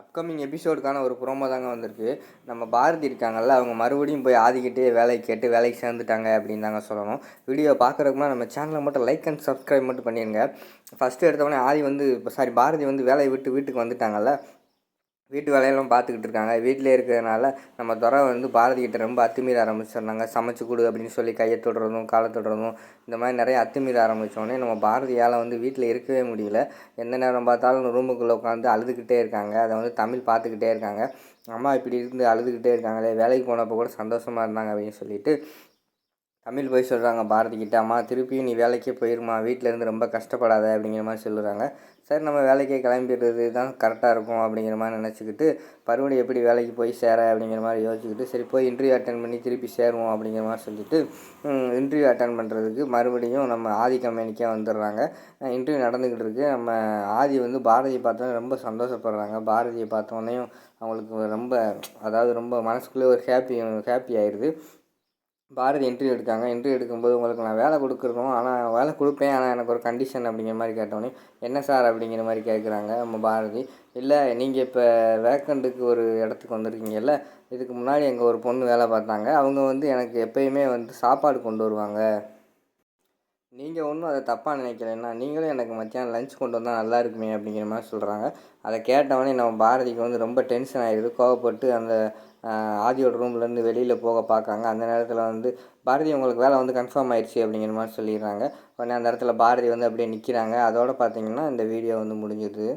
Upcoming எபிசோடுக்கான ஒரு promo தாங்க வந்திருக்கு. நம்ம பாரதி இருக்காங்கல்ல அவங்க மறுபடியும் போய் ஆதிக்கிட்டே வேலைக்கு கேட்டு வேலைக்கு சேர்ந்துட்டாங்க அப்படின்னு தாங்க சொல்லணும். வீடியோ பார்க்குறதுக்கு நம்ம சேனலை மட்டும் லைக் அண்ட் சப்ஸ்கிரைப் மட்டும் பண்ணிடுங்க ஃபஸ்ட்டு எடுத்தவொடனே ஆதி வந்து சாரி பாரதி வந்து வேலையை விட்டு வீட்டுக்கு வந்துட்டாங்கல்ல. வீட்டு வேலையெல்லாம் பார்த்துக்கிட்டு இருக்காங்க. வீட்டிலே இருக்கிறதுனால நம்ம துறை வந்து பாரதிக்கிட்ட ரொம்ப அத்துமீற ஆரம்பிச்சிடுறாங்க. சமைச்சு கொடு அப்படின்னு சொல்லி கையை தொடுறதும் காலை தொடுறதும் இந்த மாதிரி நிறைய அத்துமீற ஆரம்பித்தோடனே நம்ம பாரதியால் வந்து வீட்டில் இருக்கவே முடியல. எந்த நேரம் பார்த்தாலும் ரூமுக்குள்ளே உட்காந்து அழுதுகிட்டே இருக்காங்க. அதை வந்து தமிழ் பார்த்துக்கிட்டே இருக்காங்க. அம்மா இப்படி இருந்து அழுதுகிட்டே இருக்காங்களே வேலைக்கு போனப்போ கூட சந்தோஷமாக இருந்தாங்க அப்படின்னு சொல்லிட்டு தமிழ் போய் சொல்கிறாங்க பாரதி கிட்ட அம்மா திருப்பியும் நீ வேலைக்கே போயிருமா வீட்டிலேருந்து ரொம்ப கஷ்டப்படாத அப்படிங்கிற மாதிரி சொல்லுறாங்க. சார் நம்ம வேலைக்கே கிளம்பிடுறது தான் கரெக்டாக இருக்கும் அப்படிங்கிற மாதிரி நினச்சிக்கிட்டு மறுபடியும் எப்படி வேலைக்கு போய் சேர அப்படிங்கிற மாதிரி யோசிச்சுக்கிட்டு சரி போய் இன்டர்வியூ அட்டன் பண்ணி திருப்பி சேருவோம் அப்படிங்கிற மாதிரி சொல்லிட்டு இன்டர்வியூ அட்டன் பண்ணுறதுக்கு மறுபடியும் நம்ம ஆதி கம்பெனிக்கே வந்துடுறாங்க. இன்டர்வியூ நடந்துக்கிட்டு இருக்குது நம்ம ஆதி வந்து பாரதியை பார்த்தோன்னே ரொம்ப சந்தோஷப்படுறாங்க. பாரதியை பார்த்தோன்னே அவங்களுக்கு ரொம்ப அதாவது ரொம்ப மனசுக்குள்ளே ஒரு ஹாப்பி ஹாப்பி ஆயிடுது பாரதி இன்டர்வியூ எடுக்காங்க இன்டர்வியூ எடுக்கும்போது உங்களுக்கு நான் வேலை கொடுக்குறோம் ஆனால் வேலை கொடுப்பேன். ஆனால் எனக்கு ஒரு கண்டிஷன் அப்படிங்கிற மாதிரி கேட்டோன்னே என்ன சார் அப்படிங்கிற மாதிரி கேட்குறாங்க நம்ம பாரதி. இல்லை நீங்கள் இப்போ வேக்கண்ட்டுக்கு ஒரு இடத்துக்கு வந்திருக்கீங்கல்ல இதுக்கு முன்னாடி எங்கள் ஒரு பொண்ணு வேலை பார்த்தாங்க. அவங்க வந்து எனக்கு எப்பயுமே வந்து சாப்பாடு கொண்டு வருவாங்க. நீங்கள் ஒன்றும் அதை தப்பாக நினைக்கலைன்னா நீங்களும் எனக்கு மத்தியானம் லஞ்ச் கொண்டு வந்தால் நல்லா இருக்குமே அப்படிங்கிற மாதிரி சொல்கிறாங்க அதை கேட்டவொடனே நம்ம பாரதிக்கு வந்து ரொம்ப டென்ஷன் ஆகிடுது கோவப்பட்டு அந்த ஆதியோட ரூம்லேருந்து வெளியில் போக பார்க்காங்க அந்த நேரத்தில் வந்து பாரதி உங்களுக்கு வேலை வந்து கன்ஃபார்ம் ஆயிடுச்சு அப்படிங்கிற மாதிரி சொல்லிடுறாங்க. உடனே அந்த இடத்துல பாரதி வந்து அப்படியே நிற்கிறாங்க அதோடு பார்த்தீங்கன்னா இந்த வீடியோ வந்து முடிஞ்சிடுது